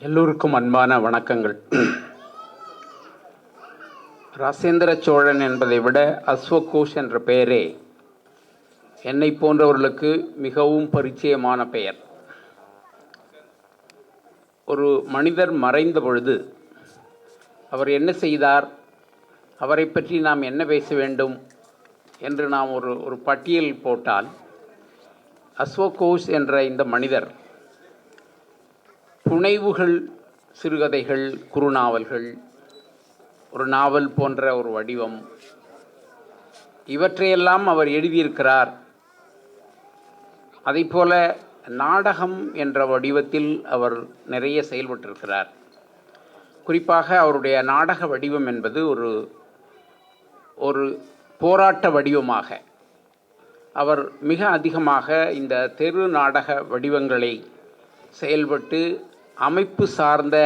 எல்லோருக்கும் அன்பான வணக்கங்கள். ராசேந்திர சோழன் என்பதை விட அஸ்வகோஷ் என்ற பெயரே என்னை போன்றவர்களுக்கு மிகவும் பரிச்சயமான பெயர். ஒரு மனிதர் மறைந்த பொழுது அவர் என்ன செய்தார்? அவரை பற்றி நாம் என்ன பேச வேண்டும்? என்று நாம் ஒரு ஒரு பட்டியல் போட்டால் அஸ்வகோஷ் என்ற இந்த மனிதர் புனைவுகள் சிறுகதைகள் குறுநாவல்கள் ஒரு நாவல் போன்ற ஒரு வடிவம். இவற்றையெல்லாம் அவர் எழுதியிருக்கிறார். அதைப்போல நாடகம் என்ற வடிவத்தில் அவர் நிறைய செயல்பட்டிருக்கிறார். குறிப்பாக அவருடைய நாடக வடிவம் என்பது ஒரு ஒரு போராட்ட வடிவமாக. அவர் மிக அதிகமாக இந்த தெரு நாடக வடிவங்களை செயல்பட்டு அமைப்பு சார்ந்த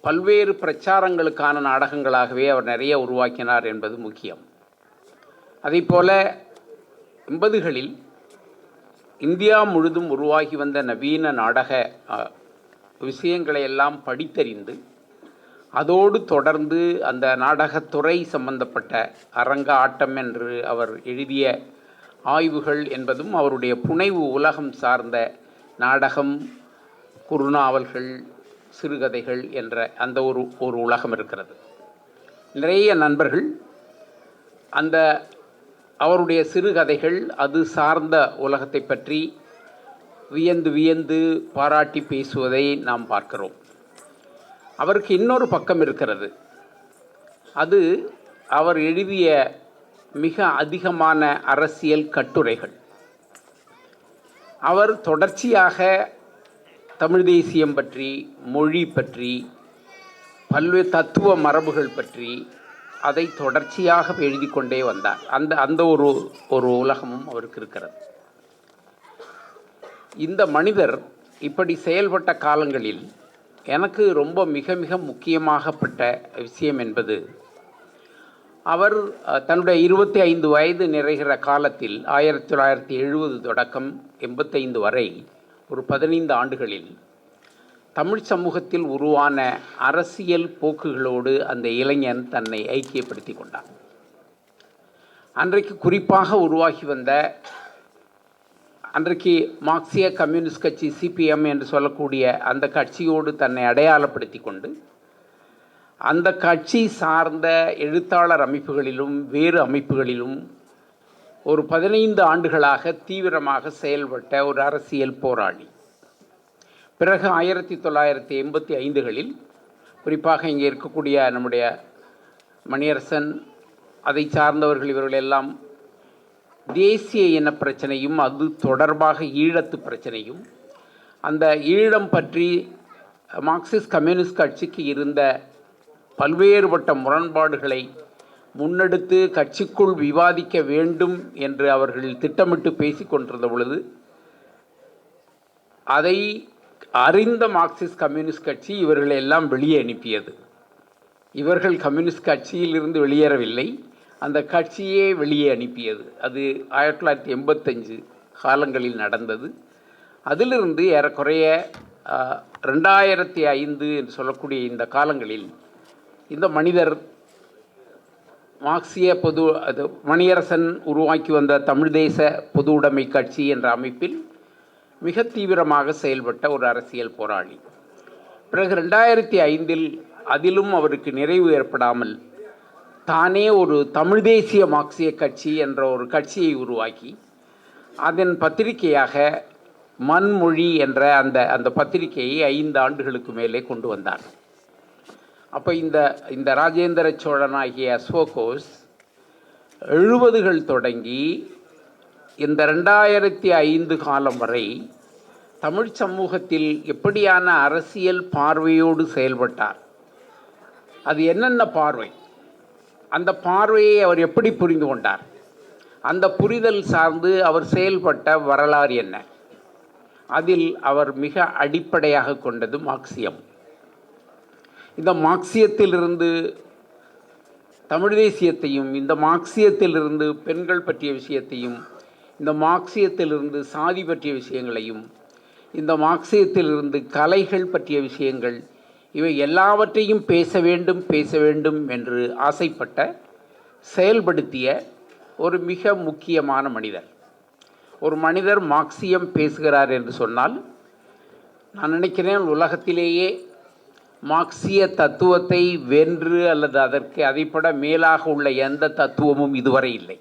பல்வேறு பிரச்சாரங்களுக்கான நாடகங்களாகவே அவர் நிறைய உருவாக்கினார் என்பது முக்கியம். அதேபோல எண்பதுகளில் இந்தியா முழுதும் உருவாகி வந்த நவீன நாடக விஷயங்களை எல்லாம் படித்தறிந்து அதோடு தொடர்ந்து அந்த நாடகத்துறை சம்பந்தப்பட்ட அரங்க ஆட்டம் என்று அவர் எழுதிய ஆய்வுகள் என்பதும் அவருடைய புனைவு உலகம் சார்ந்த நாடகம் குறுநாவல்கள் சிறுகதைகள் என்ற அந்த ஒரு ஒரு உலகம் இருக்கிறது. நிறைய நண்பர்கள் அந்த அவருடைய சிறுகதைகள் அது சார்ந்த உலகத்தை பற்றி வியந்து வியந்து பாராட்டி பேசுவதை நாம் பார்க்கிறோம். அவருக்கு இன்னொரு பக்கம் இருக்கிறது. அது அவர் எழுதிய மிக அதிகமான அரசியல் கட்டுரைகள். அவர் தொடர்ச்சியாக தமிழ் தேசியம் பற்றி மொழி பற்றி பல்வேறு தத்துவ மரபுகள் பற்றி அதை தொடர்ச்சியாக எழுதி கொண்டே வந்தார். அந்த அந்த ஒரு ஒரு உலகமும் அவருக்கு இருக்கிறது. இந்த மனிதர் இப்படி செயல்பட்ட காலங்களில் எனக்கு ரொம்ப மிக மிக முக்கியமாகப்பட்ட விஷயம் என்பது அவர் தன்னுடைய இருபத்தி ஐந்து வயது நிறைகிற காலத்தில் ஆயிரத்தி தொள்ளாயிரத்தி எழுபது தொடக்கம் எண்பத்தைந்து வரை ஒரு பதினைந்து ஆண்டுகளில் தமிழ் சமூகத்தில் உருவான அரசியல் போக்குகளோடு அந்த இளைஞன் தன்னை ஐக்கியப்படுத்தி கொண்டான். அன்றைக்கு குறிப்பாக உருவாகி வந்த அன்றைக்கு மார்க்சிய கம்யூனிஸ்ட் கட்சி சிபிஎம் என்று சொல்லக்கூடிய அந்த கட்சியோடு தன்னை அடையாளப்படுத்தி கொண்டு அந்த கட்சி சார்ந்த எழுத்தாளர் அமைப்புகளிலும் வேறு அமைப்புகளிலும் ஒரு பதினைந்து ஆண்டுகளாக தீவிரமாக செயல்பட்ட ஒரு அரசியல் போராளி. பிறகு ஆயிரத்தி தொள்ளாயிரத்தி எண்பத்தி ஐந்துகளில் குறிப்பாக இங்கே இருக்கக்கூடிய நம்முடைய மணியரசன் அதை சார்ந்தவர்கள் இவர்கள் எல்லாம் தேசிய இன பிரச்சனையும் அது தொடர்பாக ஈழத்து பிரச்சனையும் அந்த ஈழம் பற்றி மார்க்சிஸ்ட் கம்யூனிஸ்ட் கட்சிக்கு இருந்த பல்வேறுபட்ட முரண்பாடுகளை முன்னெடுத்து கட்சிக்குள் விவாதிக்க வேண்டும் என்று அவர்கள் திட்டமிட்டு பேசிக்கொண்டிருந்த பொழுது அதை அறிந்த மார்க்சிஸ்ட் கம்யூனிஸ்ட் கட்சி இவர்களை எல்லாம் வெளியே அனுப்பியது. இவர்கள் கம்யூனிஸ்ட் கட்சியிலிருந்து வெளியேறவில்லை. அந்த கட்சியே வெளியே அனுப்பியது. அது ஆயிரத்தி தொள்ளாயிரத்தி எண்பத்தஞ்சு காலங்களில் நடந்தது. அதிலிருந்து ஏறக்குறைய ரெண்டாயிரத்தி ஐந்து என்று சொல்லக்கூடிய இந்த காலங்களில் இந்த மனிதர் மார்க்சிய பொது அது மணியரசன் உருவாக்கி வந்த தமிழ் தேச பொது உடைமை கட்சி என்ற அமைப்பில் மிக தீவிரமாக செயல்பட்ட ஒரு அரசியல் போராளி. பிறகு ரெண்டாயிரத்தி ஐந்தில் அதிலும் அவருக்கு நிறைவு ஏற்படாமல் தானே ஒரு தமிழ் தேசிய மார்க்சிய கட்சி என்ற ஒரு கட்சியை உருவாக்கி அதன் பத்திரிகையாக மண்மொழி என்ற அந்த அந்த பத்திரிகையை ஐந்து ஆண்டுகளுக்கு மேலே கொண்டு வந்தார். அப்போ இந்த இந்த ராஜேந்திர சோழனாகிய அஸ்வகோஸ் எழுபதுகள் தொடங்கி இந்த ரெண்டாயிரத்தி ஐந்து காலம் வரை தமிழ் சமூகத்தில் எப்படியான அரசியல் பார்வையோடு செயல்பட்டார்? அது என்னென்ன பார்வை? அந்த பார்வையை அவர் எப்படி புரிந்து கொண்டார்? அந்த புரிதல் சார்ந்து அவர் செயல்பட்ட வரலாறு என்ன? அதில் அவர் மிக அடிப்படையாக கொண்டது மார்க்சியம் இந்த மார்க்சியத்திலிருந்து தமிழ் தேசியத்தையும் இந்த மார்க்சியத்திலிருந்து பெண்கள் பற்றிய விஷயத்தையும் இந்த மார்க்சியத்திலிருந்து சாதி பற்றிய விஷயங்களையும் இந்த மார்க்சியத்திலிருந்து கலைகள் பற்றிய விஷயங்கள் இவை எல்லாவற்றையும் பேச வேண்டும் பேச வேண்டும் என்று ஆசைப்பட்ட செயல்படுத்திய ஒரு மிக முக்கியமான மனிதர். ஒரு மனிதர் மார்க்சியம் பேசுகிறார் என்று சொன்னால் நான் நினைக்கிறேன் உலகத்திலேயே மார்க்சிய தத்துவத்தை வென்று அல்லது அதற்கு அதைப்பட மேலாக உள்ள எந்த தத்துவமும் இதுவரை இல்லை.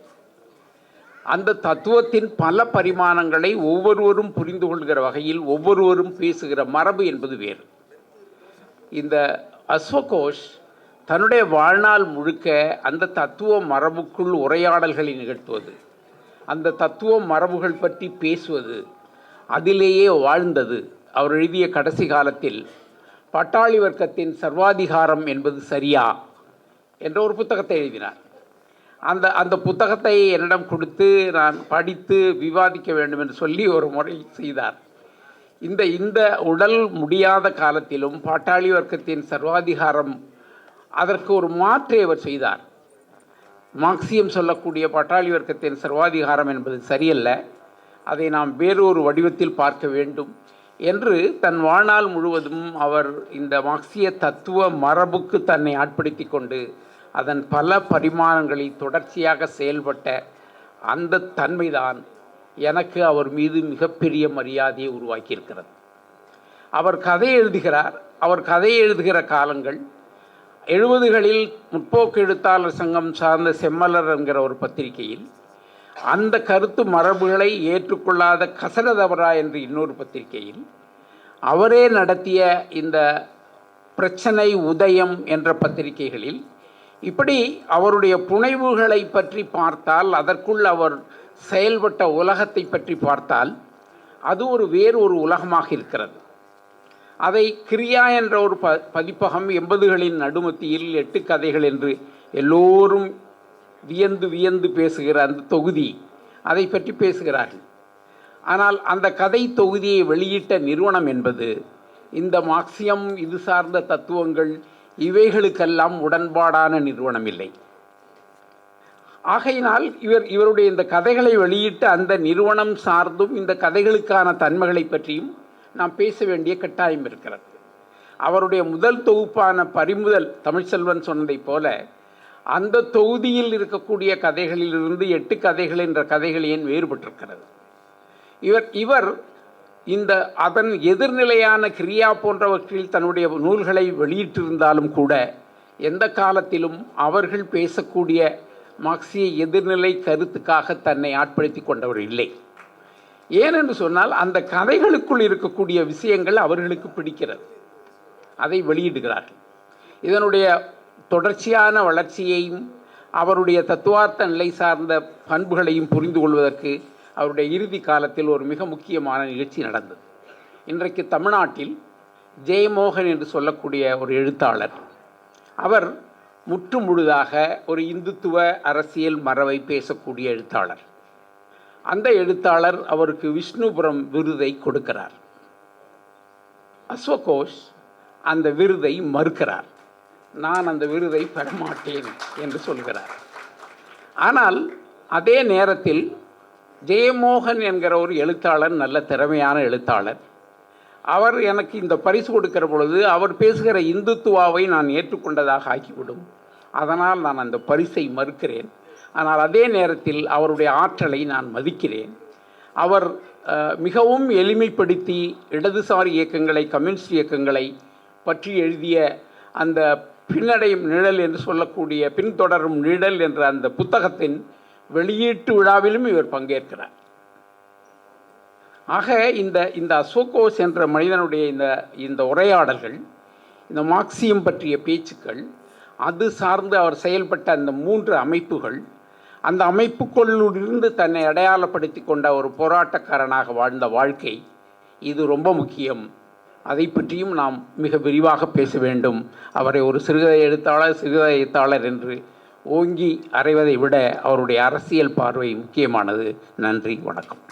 அந்த தத்துவத்தின் பல பரிமாணங்களை ஒவ்வொருவரும் புரிந்து கொள்கிற வகையில் ஒவ்வொருவரும் பேசுகிற மரபு என்பது வேறு. இந்த அஸ்வகோஷ் தன்னுடைய வாழ்நாள் முழுக்க அந்த தத்துவ மரபுக்குள் உரையாடல்களை நிகழ்த்துவது அந்த தத்துவ மரபுகள் பற்றி பேசுவது அதிலேயே வாழ்ந்தது. அவர் எழுதிய கடைசி காலத்தில் பட்டாளி வர்க்கத்தின் சர்வாதிகாரம் என்பது சரியா? என்ற ஒரு புத்தகத்தை எழுதினார். அந்த அந்த புத்தகத்தை என்னிடம் கொடுத்து நான் படித்து விவாதிக்க வேண்டும் என்று சொல்லி ஒரு முறை செய்தார். இந்த இந்த உடல் முடியாத காலத்திலும் பாட்டாளி வர்க்கத்தின் சர்வாதிகாரம் அதற்கு ஒரு மாற்றை அவர் செய்தார். மார்க்சியம் சொல்லக்கூடிய பட்டாளி வர்க்கத்தின் சர்வாதிகாரம் என்பது சரியல்ல. அதை நாம் வேறொரு வடிவத்தில் பார்க்க வேண்டும். என்று தன் வாழ்நாள் முழுவதும் அவர் இந்த மார்க்சிய தத்துவ மரபுக்கு தன்னை ஆட்படுத்தி கொண்டு அதன் பல பரிமாணங்களில் தொடர்ச்சியாக செயல்பட்ட அந்த தன்மைதான் எனக்கு அவர் மீது மிகப்பெரிய மரியாதையை உருவாக்கியிருக்கிறது. அவர் கதை எழுதுகிறார். அவர் கதை எழுதுகிற காலங்கள் எழுபதுகளில் முற்போக்கு எழுத்தாளர் சங்கம் சார்ந்த செம்மலர் என்கிற ஒரு பத்திரிகையில் அந்த கருத்து மரபுகளை ஏற்றுக்கொள்ளாத கசரதவரா என்று இன்னொரு பத்திரிகையில் அவரே நடத்திய இந்த பிரச்சனை உதயம் என்ற பத்திரிகைகளில் இப்படி அவருடைய புனைவுகளை பற்றி பார்த்தால் அதற்குள் அவர் செயல்பட்ட உலகத்தை பற்றி பார்த்தால் அது ஒரு வேறு ஒரு உலகமாக இருக்கிறது. அதை கிரியா என்ற ஒரு ப பதிப்பகம் எண்பதுகளின் நடுமத்தியில் எட்டு கதைகள் என்று எல்லோரும் வியந்து வியந்து பேசுகிற அந்த தொகுதி அதை பற்றி பேசுகிறார்கள். ஆனால் அந்த கதை தொகுதியை வெளியிட்ட நிறுவனம் என்பது இந்த மார்க்சியம் இது சார்ந்த தத்துவங்கள் இவைகளுக்கெல்லாம் உடன்பாடான நிறுவனம் இல்லை. ஆகையினால் இவர் இவருடைய இந்த கதைகளை வெளியிட்ட அந்த நிறுவனம் சார்ந்தும் இந்த கதைகளுக்கான தன்மைகளை பற்றியும் நாம் பேச வேண்டிய கட்டாயம் இருக்கிறது. அவருடைய முதல் தொகுப்பான பறிமுதல் தமிழ்ச்செல்வன் சொன்னதைப் போல அந்த தொகுதியில் இருக்கக்கூடிய கதைகளிலிருந்து எட்டு கதைகள் என்ற கதைகள் ஏன் வேறுபட்டிருக்கிறது? இவர் இவர் இந்த அதன் எதிர்நிலையான கிரியா போன்றவற்றில் தன்னுடைய நூல்களை வெளியிட்டிருந்தாலும் கூட எந்த காலத்திலும் அவர்கள் பேசக்கூடிய மார்க்சிய எதிர்நிலை கருத்துக்காக தன்னை ஆட்படுத்தி கொண்டவர் இல்லை. ஏனென்று சொன்னால் அந்த கதைகளுக்குள் இருக்கக்கூடிய விஷயங்கள் அவர்களுக்கு பிடிக்கிறது. அதை வெளியிடுகிறார்கள். இதனுடைய தொடர்ச்சியான வளர்ச்சியையும் அவருடைய தத்துவார்த்த நிலை சார்ந்த பண்புகளையும் புரிந்து கொள்வதற்கு அவருடைய இறுதி காலத்தில் ஒரு மிக முக்கியமான நிகழ்ச்சி நடந்தது. இன்றைக்கு தமிழ்நாட்டில் ஜெயமோகன் என்று சொல்லக்கூடிய ஒரு எழுத்தாளர் அவர் முற்று முழுதாக ஒரு இந்துத்துவ அரசியல் மரபை பேசக்கூடிய எழுத்தாளர். அந்த எழுத்தாளர் அவருக்கு விஷ்ணுபுரம் விருதை கொடுக்கிறார். அஸ்வகோஷ் அந்த விருதை மறுக்கிறார். நான் அந்த விருதை பெறமாட்டேன் என்று சொல்கிறார். ஆனால் அதே நேரத்தில் ஜெயமோகன் என்கிற ஒரு எழுத்தாளர் நல்ல திறமையான எழுத்தாளர் அவர் எனக்கு இந்த பரிசு கொடுக்கிற பொழுது அவர் பேசுகிற இந்துத்துவாவை நான் ஏற்றுக்கொண்டதாக ஆக்கிவிடும் அதனால் நான் அந்த பரிசை மறுக்கிறேன். ஆனால் அதே நேரத்தில் அவருடைய ஆற்றலை நான் மதிக்கிறேன். அவர் மிகவும் எளிமைப்படுத்தி இடதுசாரி இயக்கங்களை கம்யூனிஸ்ட் இயக்கங்களை பற்றி எழுதிய அந்த பின்னடையும் நிழல் என்று சொல்லக்கூடிய பின்தொடரும் நிழல் என்ற அந்த புத்தகத்தின் வெளியீட்டு விழாவிலும் இவர் பங்கேற்கிறார். ஆக இந்த இந்த அசோகோஸ் என்ற மனிதனுடைய இந்த இந்த உரையாடல்கள் இந்த மார்க்சியம் பற்றிய பேச்சுக்கள் அது சார்ந்து அவர் செயல்பட்ட அந்த மூன்று அமைப்புகள் அந்த அமைப்புக்குள்ளிருந்து தன்னை அடையாளப்படுத்தி கொண்ட ஒரு போராட்டக்காரனாக வாழ்ந்த வாழ்க்கை இது ரொம்ப முக்கியம். அதை பற்றியும் நாம் மிக விரிவாக பேச வேண்டும். அவரை ஒரு சிறுகதை எழுத்தாளர் சிறுகதை எழுத்தாளர் என்று ஓங்கி அறைவதை விட அவருடைய அரசியல் பார்வை முக்கியமானது. நன்றி வணக்கம்.